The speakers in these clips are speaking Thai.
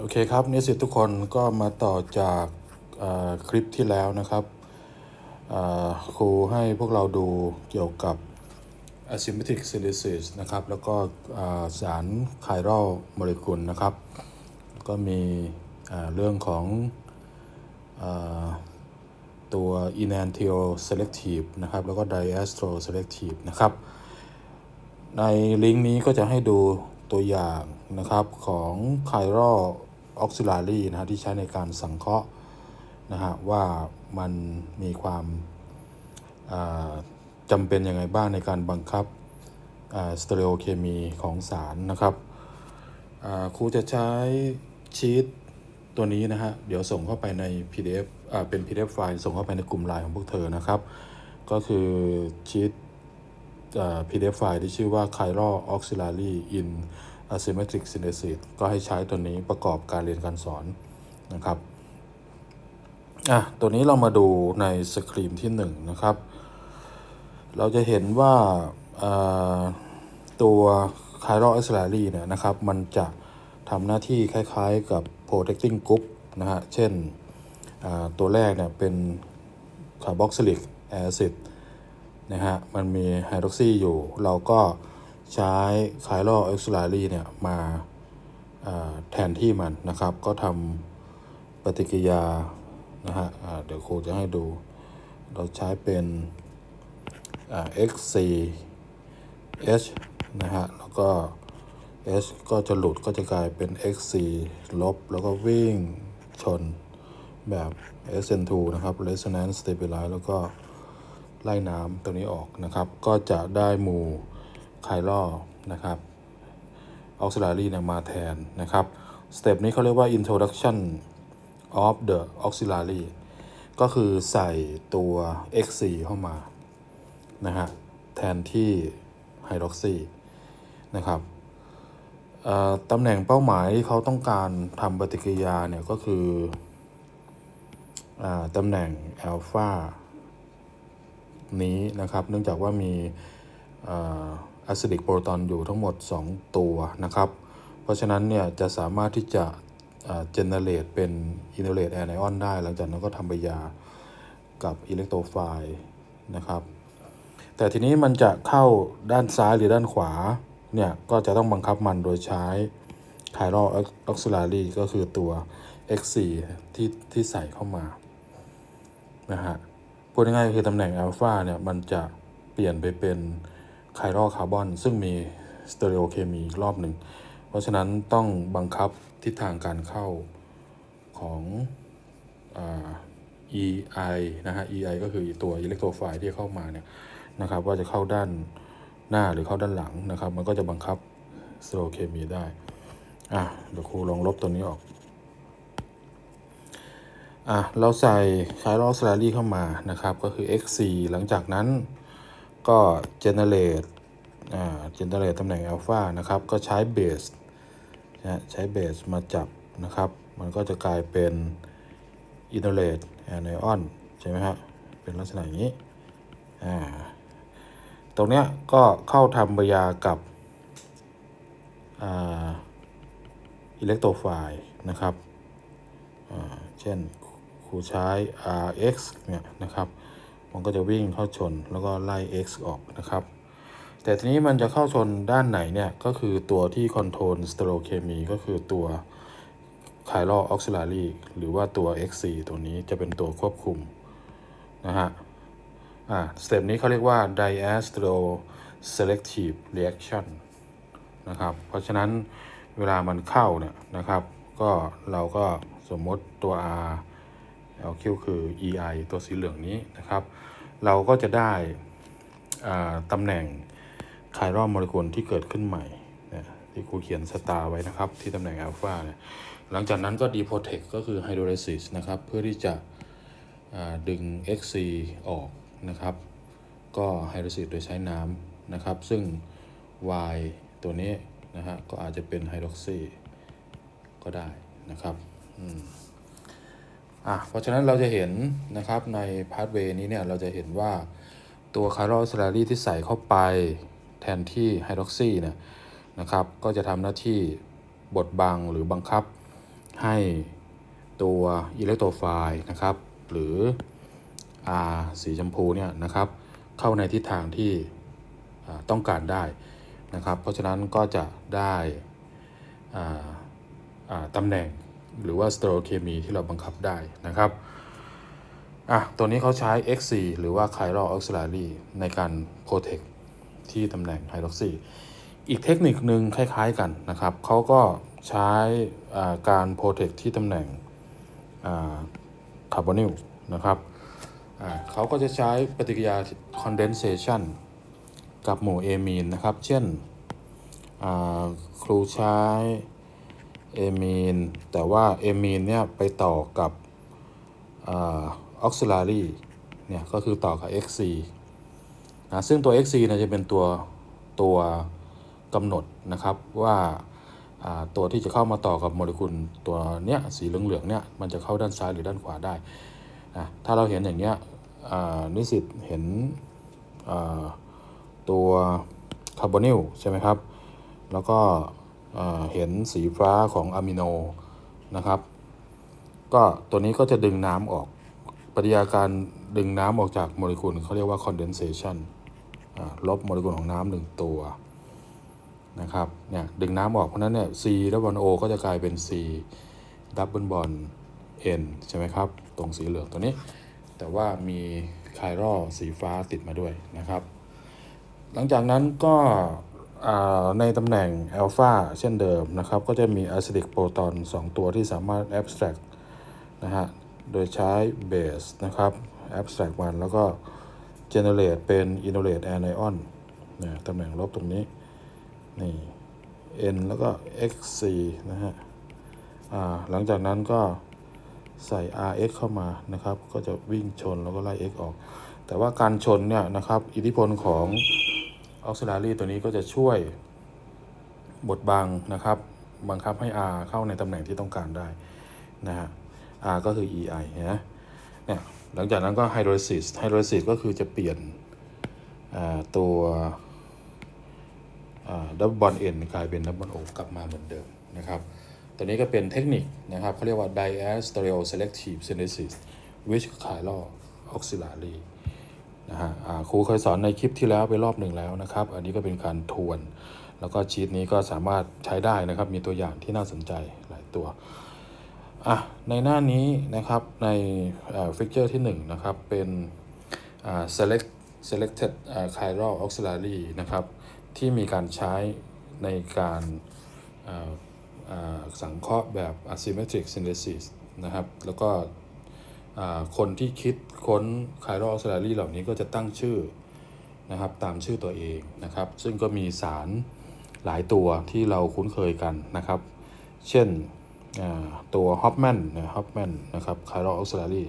โอเคครับนิสิตทุกคนก็มาต่อจากคลิปที่แล้วนะครับครูให้พวกเราดูเกี่ยวกับ asymmetric synthesis นะครับ แล้วก็สารไครอลโมเลกุลนะครับ ก็มีเรื่องของอตัว enantioselective นะครับ แล้วก็ diastro selective นะครับ ในลิงก์นี้ก็จะให้ดูตัวอย่างนะครับของไครอ ออกซิลารีนะฮะที่ใช้ในการสังเคราะห์นะฮะว่ามันมีความาจำเป็นยังไงบ้างในการบังคับสเตอริโอเคมีของสารนะครับครูจะใช้ชีตตัวนี้นะฮะเดี๋ยวส่งเข้าไปใน PDF อ่าเป็น PDF ไฟล์ส่งเข้าไปในกลุ่มไลน์ของพวกเธอนะครับ ก็คือชีต PDF ไฟล์ที่ชื่อว่า Chiral Auxiliary in Asymmetric Synthesis ก็ให้ใช้ตัวนี้ประกอบการเรียนการสอนนะครับอะตัวนี้เรามาดูในสครีมที่1นะครับ เราจะเห็นว่าตัว Chiral Auxiliary เนี่ยนะครับ มันจะทำหน้าที่คล้ายๆกับ protecting group นะฮะ เช่นตัวแรกเนี่ยเป็น carboxylic acid นะฮะ มันมีไฮดรอกซีอยู่ เราก็ ใช้ไคลอเอ็กซ์ไลรีเนี่ยมาแทนที่มันนะครับ ก็ทำปฏิกิริยานะฮะเดี๋ยวครูจะให้ดู เราใช้เป็น xc h นะฮะ แล้วก็ h ก็จะหลุดก็จะกลายเป็น xc ลบ แล้วก็วิ่งชนแบบ SN2 นะครับ resonance stabilize แล้วก็ไล่น้ำตัวนี้ออกนะครับ ก็จะได้หมู่ ไคลอนะครับออกซิลารีเนี่ยมาแทนนะครับสเต็ปนี้เขาเรียกว่า introduction of the auxiliary ก็คือใส่ตัว XC เข้ามานะฮะแทนที่ไฮดรอกซีนะครับตำแหน่งเป้าหมายที่เขาต้องการทำปฏิกิริยาเนี่ยก็คืออตำแหน่งอัลฟานี้นะครับ เนื่องจากว่ามี อะซิดิกโปรตอนอยู่ทั้งหมด 2 ตัวนะครับ เพราะฉะนั้นเนี่ยจะสามารถที่จะเจเนเรตเป็นอินเทอร์เรตแอนไอออนได้ หลังจากนั้นก็ทำปฏิกิริยากับอิเล็กโทรไฟล์นะครับ แต่ทีนี้มันจะเข้าด้านซ้ายหรือด้านขวาเนี่ยก็จะต้องบังคับมันโดยใช้ไคลอออกซิลารีก็คือตัว X4 ที่ที่ใส่เข้ามานะฮะพูดง่ายๆคือตำแหน่งอัลฟาเนี่ยมันจะเปลี่ยนไปเป็น ไคลอคาร์บอน ซึ่งมีสเตอริโอเคมีอีกรอบหนึ่ง เพราะฉะนั้นต้องบังคับทิศทางการเข้าของอ EI นะฮะ EI ก็คือตัวอิเล็กโทรไฟล์ที่เข้ามาเนี่ยนะครับว่าจะเข้าด้านหน้าหรือเข้าด้านหลังนะครับ มันก็จะบังคับสเตอริโอเคมีได้อะเดี๋ยวครูลองลบตัวนี้ออกอะเราใส่คลอสลรี่เข้ามานะครับ ก็คือ xc หลังจากนั้น ก็ generate อ่า generate ตำแหน่ง alpha นะครับ ก็ใช้เบสนะใช้เบสมาจับนะครับ มันก็จะกลายเป็น iterate anion ใช่ไหมฮะ เป็นลักษณะอย่างนี้ อ่า ตรงเนี้ยก็เข้าทำปฏิกิริยากับอ่าอิเล็กโทรไฟล์นะครับอ่าเช่นครูใช้ rx เนี่ยนะครับ มันก็จะวิ่งเข้าชนแล้วก็ไล่ x ออกนะครับ แต่ทีนี้มันจะเข้าชนด้านไหนเนี่ยก็คือตัวที่คอนโทรลสเตโรเคมีก็คือตัวไคลอออกซิลารีหรือว่าตัว xc ตัวนี้จะเป็นตัวควบคุมนะฮะอ่าสเต็ปนี้เขาเรียกว่า diastro selective reaction นะครับ เพราะฉะนั้นเวลามันเข้าเนี่ยนะครับ ก็เราก็สมมติตัว r LQ คือ EI ตัวสีเหลืองนี้นะครับ เราก็จะได้ตำแหน่งไคลอโมเลกุลที่เกิดขึ้นใหม่นะที่ครูเขียนสตาร์ไว้นะครับ ที่ตำแหน่งอัลฟาเนี่ยหลังจากนั้นก็ deprotect ก็คือ hydrolysis นะครับ เพื่อที่จะดึง XC ออกนะครับ ก็ hydrolysis โดยใช้น้ำนะครับ ซึ่ง Y ตัวนี้นะฮะก็อาจจะเป็นไฮดรอกซีก็ได้นะครับ อืม อะเพราะฉะนั้นเราจะเห็นนะครับในพา t เวย์นี้เนี่ยเราจะเห็นว่าตัวคาร์โรสลารีที่ใส่เข้าไปแทนที่ไฮดรอกซีเนี่ยนะครับก็จะทำหน้าที่บดบังหรือบังคับให้ตัวอิเล็กโทรไฟล์นะครับ หรือ R สีชมพูเนี่ยนะครับ เข้าในทิศทางที่ต้องการได้นะครับ เพราะฉะนั้นก็จะได้อ่าอ่าตำแหน่ง หรือว่าสเตอริโอเคมีที่เราบังคับได้นะครับอะตัวนี้เขาใช้ XC หรือว่า Chiral Auxiliary ในการ protect ที่ตำแหน่ง Hydroxy อีกเทคนิคหนึ่งคล้ายๆกันนะครับเขาก็ใช้อ่าการ protect ที่ตำแหน่งคาร์บอนิลนะครับอ่าเขาก็จะใช้ปฏิกิริยา condensation กับหมู่เอมีนนะครับ เช่นอ่าครูใช้ เอมีนแต่ว่าเอมีนเนี่ยไปต่อกับออกซิลารีเนี่ยก็คือต่อกับ XC นะซึ่งตัว XC นี่ยจะเป็นตัวตัวกำหนดนะครับว่าาตัวที่จะเข้ามาต่อกับโมเลกุลตัวเนี้ยสีเหลืองๆเนี่ยมันจะเข้าด้านซ้ายหรือด้านขวาได้นะถ้าเราเห็นอย่างเนี้ยนิสิตเห็นตัวคาร์บอนิลใช่ไหมครับ แล้วก็ เห็นสีฟ้าของอะมิโนนะครับ ก็ตัวนี้ก็จะดึงน้ำออก ปฏิกิริยาการดึงน้ำออกจากโมเลกุลเขาเรียกว่า condensation อ่าลบโมเลกุลของน้ำหนึ่งตัวนะครับเนี่ยดึงน้ำออกเพราะนั้นเนี่ย C ดับเบิล O ก็จะกลายเป็น C ดับเบิลบอล N ใช่ไหมครับ ตรงสีเหลืองตัวนี้ แต่ว่ามีไคลรอสีฟ้าติดมาด้วยนะครับ หลังจากนั้นก็ ในตำแหน่งอัลฟาเช่นเดิมนะครับ ก็จะมีอะซิดิกโปรตอน 2 ตัวที่สามารถ abstract นะฮะ โดยใช้ base นะครับ abstract มันแล้วก็ generate เป็น inolate anion นะตำแหน่งลบตรงนี้ นี่ n แล้วก็ xc นะฮะหลังจากนั้นก็ใส่ rx เข้ามานะครับ ก็จะวิ่งชนแล้วก็ไล่ x ออก แต่ว่าการชนเนี่ยนะครับ อิทธิพลของ auxiliary ตัวนี้ก็จะช่วยบดบังนะครับบังคับให้ r เข้าในตำแหน่งที่ต้องการได้นะฮะ r ก็คือ ei นะเนี่ยหลังจากนั้นก็ hydrolysis hydrolysis ก็คือจะเปลี่ยนตัวดับเบิลบอลเอ็นกลายเป็นดับเบิลโอกลับมาเหมือนเดิมนะครับตัวนี้ก็เป็นเทคนิคนะครับเขาเรียกว่า diastereo selective synthesis with chiral auxiliary นะฮะครูเคยสอนในคลิปที่แล้วไปรอบหนึ่งแล้วนะครับ อันนี้ก็เป็นการทวน แล้วก็ชีตนี้ก็สามารถใช้ได้นะครับ มีตัวอย่างที่น่าสนใจหลายตัวอะในหน้านี้นะครับในฟิกเจอร์ที่1นะครับเป็นอ่า select selected chiral auxiliary นะครับที่มีการใช้ในการสังเคราะห์แบบ asymmetric synthesis นะครับ แล้วก็ คนที่คิดค้น chiral auxiliary เหล่านี้ก็จะตั้งชื่อนะครับตามชื่อตัวเองนะครับ ซึ่งก็มีสารหลายตัวที่เราคุ้นเคยกันนะครับ เช่นตัวฮอปแมนนะฮอปแมนนะครับไคลอออซิลารี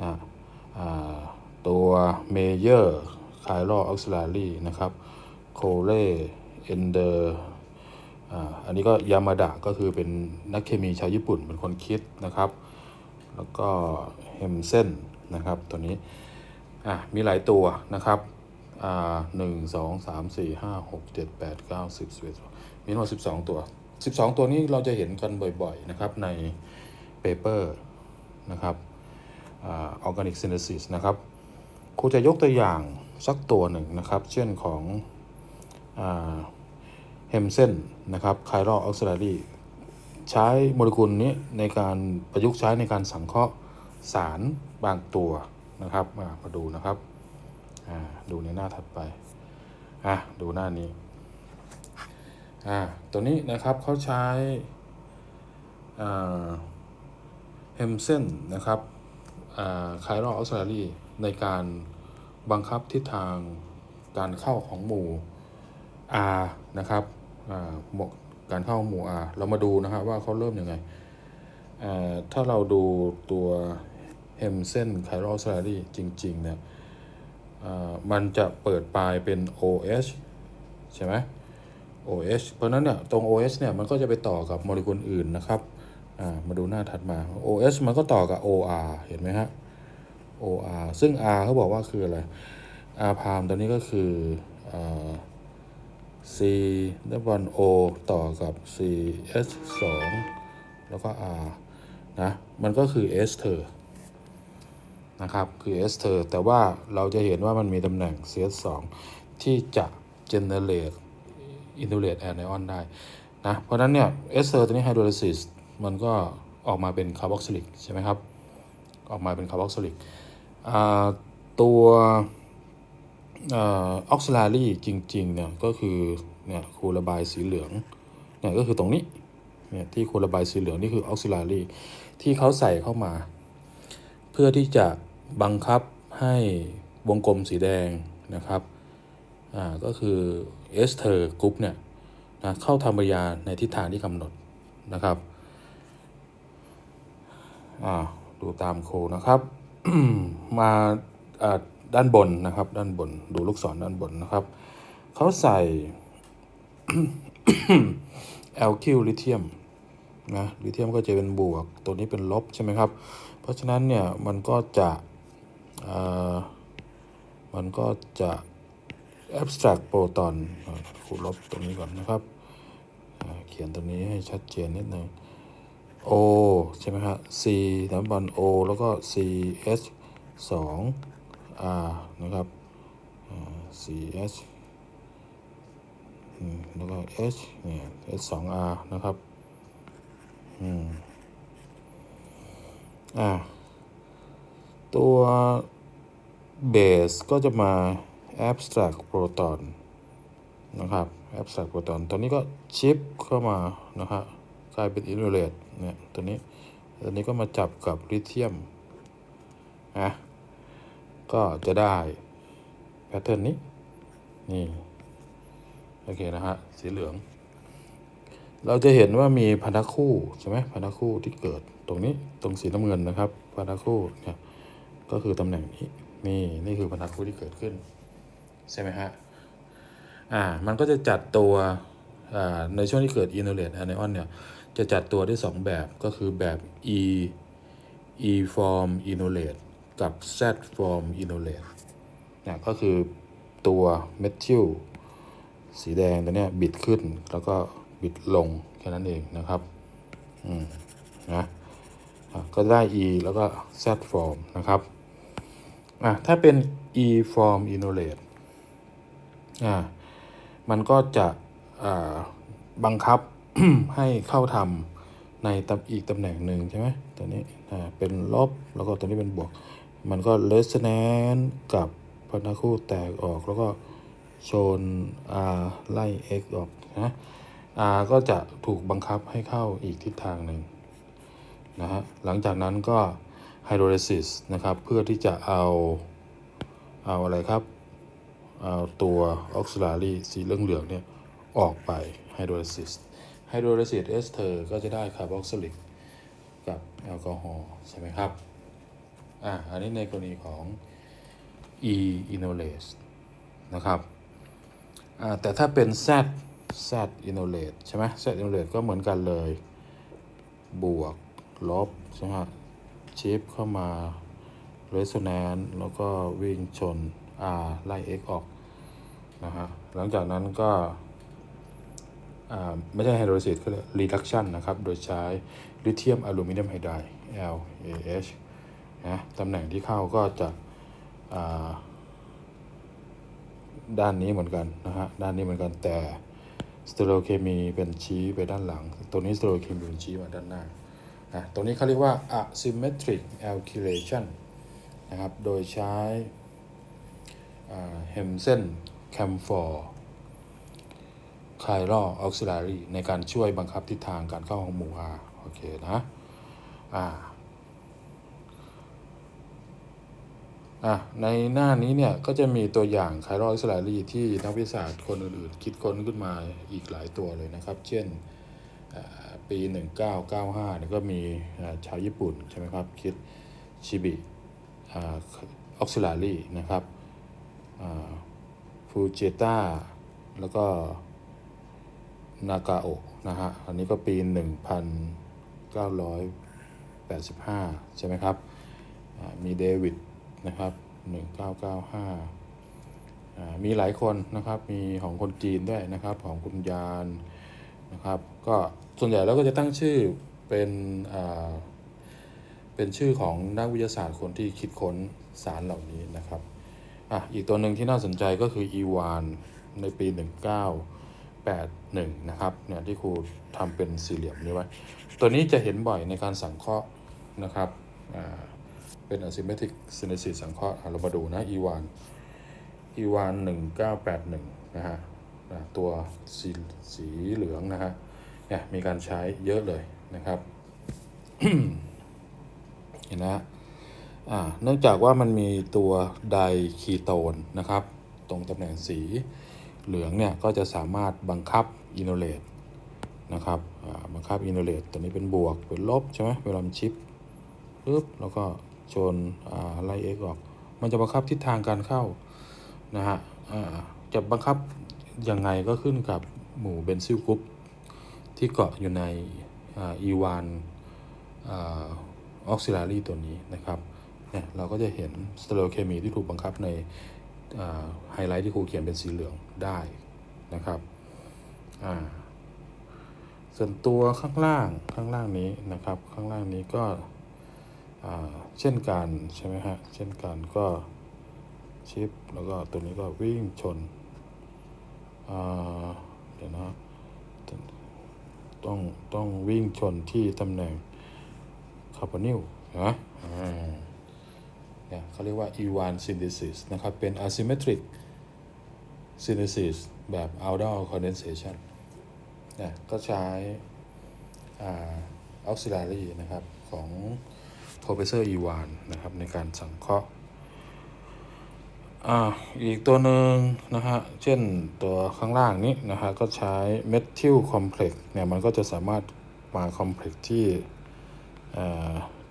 นะตัวเมเยอร์ไคลอออซิลารีนะครับโคเ e เอนเดอร์อันนี้ก็ยามาดะก็คือเป็นนักเคมีชาวญี่ปุ่นเป็นคนคิดนะครับ แล้วก็ เฮมเซนนะครับตัวนี้อะมีหลายตัวนะครับอ่าหนึ่งสองสามสี่ห้าหกเจ็ดแปดเก้าสิบสิบเอ็ดมีทั้งหมดสิบสองตัว12ตัวนี้เราจะเห็นกันบ่อยๆนะครับในเปเปอร์นะครับออร์แกนิกซินเทซิสนะครับครูจะยกตัวอย่างสักตัวหนึ่งนะครับ เช่นของเฮมเซนนะครับไคลอออกซิลารีใช้โมเลกุลนี้ในการประยุกต์ใช้ในการสังเคราะห์ สารบางตัวนะครับมามาดูนะครับอ่าดูในหน้าถัดไปอะดูหน้านี้อ่าตัวนี้นะครับเขาใช้เฮมเซนนะครับไคลอออ x ซิลารีในการบังคับทิศทางการเข้าของหมู่ R นะครับอ่าการเข้าหมู่ R เรามาดูนะครับว่าเขาเริ่มยังไงอ่าถ้าเราดูตัว เฮมเซนไคลอออ x ซิลารีจริงๆเนี่ยอ่ามันจะเปิดปลายเป็น OH ใช่ไหม OH เพราะนั้นเนี่ยตรง OH เนี่ยมันก็จะไปต่อกับโมเลกุลอื่นนะครับอ่ามาดูหน้าถัดมา OH มันก็ต่อกับ OR เห็นไหมฮะ OR ซึ่ง R เขาบอกว่าคืออะไร R พามตัวนี้ก็คืออ่า C ดับบล O ต่อกับ CH 2แล้วก็ R นะ มันก็คือ S เธอ นะครับ คือ S เธอแต่ว่าเราจะเห็นว่ามันมีตำแหน่ง CS2 ที่จะ generate insulate anion ได้นะ เพราะนั้นเนี่ย S เธอตัวนี้ hydrolysis มันก็ออกมาเป็นคาร์บอกซิลิกใช่ไหมครับ ออกมาเป็นคาร์บอกซิลิกตัวออกซิลารีจริงๆเนี่ยก็คือเนี่ยคูระบายสีเหลืองเนี่ยก็คือตรงนี้เนี่ยที่คูระบายสีเหลืองนี่คือออกซิลารีที่เขาใส่เข้ามา เพื่อที่จะ บังคับให้วงกลมสีแดงนะครับอ่าก็คือเอสเทอร์กรุ๊ปเนี่ยนะเข้าทำปริยาในทิศทางที่กำหนดนะครับอ่าดูตามโคนะครับมาอ่าด้านบนนะครับ ด้านบนดูลูกศรด้านบนนะครับเขาใส่แอลคิวลิเทียมนะลิเทียมก็จะเป็นบวก ตัวนี้เป็นลบใช่ไหมครับ เพราะฉะนั้นเนี่ยมันก็จะ มันก็จะ abstract proton อ่าคูณลบตรงนี้ก่อนนะครับ เขียนตรงนี้ให้ชัดเจนนิดหนึ่ง O ใช่ไหมครับ C น้ำบอล O แล้วก็ C H 2 R นะครับ C H อืมแล้วก็ H เนี่ย H 2 R นะครับ อืม อ่า ตัวเบสก็จะมา abstract proton นะครับ abstract proton ตัวนี้ก็ชิปเข้ามานะครับกลายเป็น inulate เนี่ยตัวนี้ตัวนี้ก็มาจับกับลิเธียมนะก็จะได้แพทเทิร์นนี้ นี่ โอเคนะฮะ สีเหลือง เราจะเห็นว่ามีพันธคู่ ใช่ไหมพันธคู่ที่เกิดตรงนี้ตรงสีน้ำเงินนะครับ พันธคู่เนี่ย ก็คือตำแหน่งนี้นี่นี่คือพันธคู่ที่เกิดขึ้น ใช่ไหมฮะอ่ามันก็จะจัดตัวอ่าในช่วงที่เกิด inulate anion เนี่ยจะจัดตัวได้ 2 แบบก็คือแบบ e e form inulate กับ z form inulate เนี่ยก็คือตัวเมทิลสีแดงตัวเนี้ยบิดขึ้นแล้วก็บิดลงแค่นั้นเองนะครับอืมนะอะก็ได้ e แล้วก็ z form นะครับ อะถ้าเป็น e form inulate อ่ามันก็จะอ่าบังคับให้เข้าทำในตอีกตำแหน่งหนึ่งใช่ไหมตัวนี้อ่าเป็นลบแล้วก็ตัวนี้เป็นบวก มันก็เลสแนนกับพันธคู่แตกออกแล้วก็โชน R ไล่ X ออกนะ R ก็จะถูกบังคับให้เข้าอีกทิศทางหนึ่งนะฮะหลังจากนั้นก็ ไฮโดรลิซิสนะครับ เพื่อที่จะเอาเอาอะไรครับ เอาตัวออกซิลารีสีเหลืองๆเนี่ยออกไปไฮโดรลิซิสไฮโดรลิซิสเอสเทอร์ก็จะได้คาร์บอกซิลิกกับแอลกอฮอล์ใช่ไหมครับอ่าอันนี้ในกรณีของ e inolase นะครับอ่าแต่ถ้าเป็น z z inolate ใช่ไหม z inolate ก็เหมือนกันเลย บวก ลบ ใช่ไหม ชิปเข้ามา resonance แล้วก็วิ่งชน R ไล่ X ออกนะฮะหลังจากนั้นก็อ่าไม่ใช่ไฮโดรซิสก็เลย reduction นะครับ โดยใช้ลิเธียมอลูมิเนียมไฮไดร์ LAH นะตำแหน่งที่เข้าก็จะอ่าด้านนี้เหมือนกันนะฮะ ด้านนี้เหมือนกันแต่สเตอริโอเคมีเป็นชี้ไปด้านหลัง ตัวนี้สเตอริโอเคมีเป็นชี้มาด้านหน้า นะตรงนี้เขาเรียกว่า asymmetric alkylation นะครับ โดยใช้เฮมเซนแคมฟอร์ไคลอออกซิลารีในการช่วยบังคับทิศทางการเข้าของหมู่ R โอเคนะอ่าอะในหน้านี้เนี่ยก็จะมีตัวอย่างไคลอออกซิลารีที่นักวิทยาศาสตร์คนอื่นๆ คิดค้นขึ้นมาอีกหลายตัวเลยนะครับ เช่น ปี 1995เนี่ยก็มีชาวญี่ปุ่นใช่ไหมครับ คิดชิบิออกซิลารีนะครับฟูเจต้าแล้วก็นากาโอะนะฮะ อันนี้ก็ปี 1985 ใช่ไหมครับ มีเดวิดนะครับ 1995อ่ามีหลายคนนะครับ มีของคนจีนด้วยนะครับ ของคุณยาน นะครับ ก็ส่วนใหญ่แล้วก็จะตั้งชื่อเป็นเป็นชื่อของนักวิทยาศาสตร์คนที่คิดค้นสารเหล่านี้นะครับอะอีกตัวหนึ่งที่น่าสนใจก็คืออีวานในปี 1981 นะครับเนี่ยที่ครูทำเป็นสี่เหลี่ยมนี้ไว้ ตัวนี้จะเห็นบ่อยในการสังเคราะห์นะครับเป็น asymmetric synthesis สังเคราะห์เรามาดูนะอีวานอีวาน 1981 นะฮะ อะตัวสีสีเหลืองนะฮะเนี่ยมีการใช้เยอะเลยนะครับเห็นนะฮะอ่าเนื่องจากว่ามันมีตัวไดคีโตนนะครับ ตรงตำแหน่งสีเหลืองเนี่ยก็จะสามารถบังคับอินโนเลตนะครับอ่าบังคับอินโนเลตตัวนี้เป็นบวกเป็นลบใช่ไหมเวลาชิปปึ๊บแล้วก็ชนอ่าไล่เอ็กออก มันจะบังคับทิศทางการเข้านะฮะอ่าจะบังคับ ยังไงก็ขึ้นกับหมู่เบนซิลกรุ๊ปที่เกาะอยู่ในอีวานออกซิลารีตัวนี้นะครับเนี่ยเราก็จะเห็นสเตอริโอเคมีที่ถูกบังคับในไฮไลท์ที่ครูเขียนเป็นสีเหลืองได้นะครับส่วนตัวข้างล่างข้างล่างนี้นะครับข้างล่างนี้ก็เช่นกันใช่ไหมฮะเช่นกันก็ชิปแล้วก็ตัวนี้ก็วิ่งชน เดี๋ยวนะ ต้องต้องวิ่งชนที่ตำแหน่งคาร์บอนิลนะเนี่ยเขาเรียกว่า E1 synthesis นะครับ เป็น asymmetric synthesis แบบ outdoor condensation เนี่ยก็ใช้อ่า auxiliary นะครับ ของ professor E1 นะครับ ในการสังเคราะห์ อ่าอีกตัวหนึ่งนะฮะ เช่นตัวข้างล่างนี้นะฮะ ก็ใช้เมทิลคอมเพล็กซ์เนี่ย มันก็จะสามารถมาคอมเพล็กซ์ที่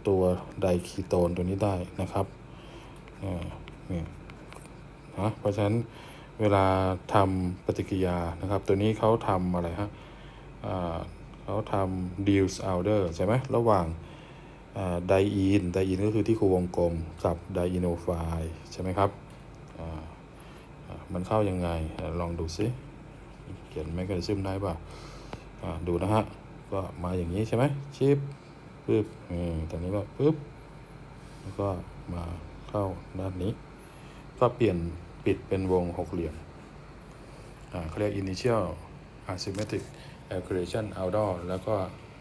ตัวไดคีโตนตัวนี้ได้นะครับอ่าเนี่ยนะเพราะฉะนั้นเวลาทำปฏิกิริยานะครับ ตัวนี้เขาทำอะไรฮะอ่าเขาทำดิลส์อัลเดอร์ใช่ไหมระหว่างไดอีนไดอีนก็คือที่คูวงกลมกับไดอินโนไฟใช่ไหมครับ มันเข้ายังไงลองดูซิเขียนแมกนิซึมได้ป่ะดูนะฮะ ก็มาอย่างนี้ใช่ไหมชิปปึ๊บตอนนี้ก็ปึ๊บแล้วก็มาเข้าด้านนี้ ก็เปลี่ยนปิดเป็นวงหกเหลี่ยมเขาเรียก initial asymmetric accretion outdoor แล้วก็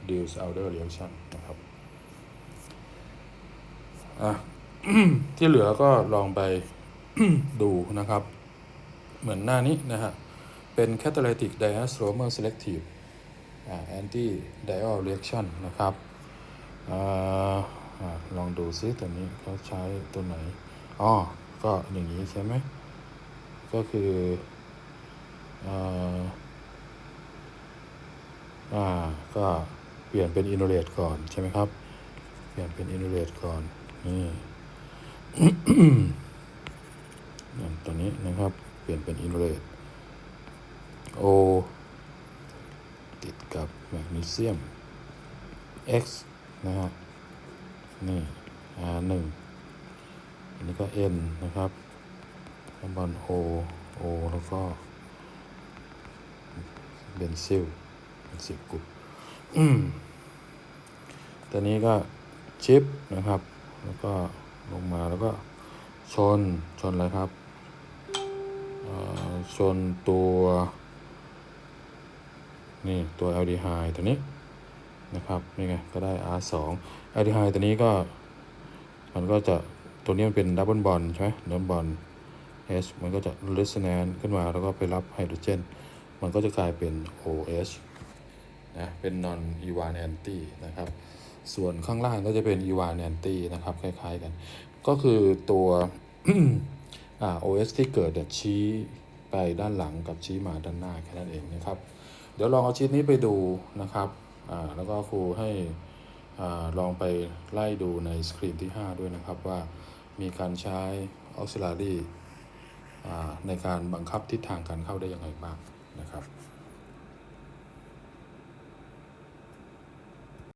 diffuse outdoor reaction นะครับที่เหลือก็ลองไป ดูนะครับ เหมือนหน้านี้นะฮะ เป็น catalytic diastromer selective อ่า anti diol reaction นะครับอ่าอ่าลองดูซิตัวนี้เขาใช้ตัวไหนอ๋อก็อย่างนี้ใช่ไหม ก็คืออ่าก็เปลี่ยนเป็น inolate ก่อนใช่ไหมครับ เปลี่ยนเป็น inolate ก่อน นี่ ตัวนี้นะครับ เปลี่ยนเป็นอินเลตโอติดกับแมกนีเซียม X นะฮะนี่ R หนึ่งอันนี้ก็ N นะครับคาร์บอน O O แล้วก็เบนซิลเป็นสิบกลุ่มตัวนี้ก็ชิปนะครับ แล้วก็ลงมาแล้วก็ชน ชนอะไรครับ ชนตัว นี่ตัวแอลดีไฮตัวนี้นะครับนี่ไงก็ได้ R 2 แอลดีไฮตัวนี้ก็ มันก็จะตัวนี้มันเป็นดับเบิลบอลใช่ไหมดับเบิลบอล H มันก็จะ r e s o n a n c ขึ้นมาแล้วก็ไปรับไฮโดรเจน มันก็จะกลายเป็น OH นะเป็น non Evan anti นะครับส่วนข้างล่างก็จะเป็น Evan anti นะครับ คล้าย ๆ กัน ก็คือตัวอ่า OS ที่เกิดเนี่ยชี้ ไปด้านหลังกับชี้มาด้านหน้าแค่นั้นเองนะครับ เดี๋ยวลองเอาชีตนี้ไปดูนะครับแล้วก็ครูให้ลองไปไล่ดูในสกรีนที่ 5 ด้วยนะครับว่ามีการใช้ auxiliary ในการบังคับทิศทางการเข้าได้ยังไงบ้างนะครับ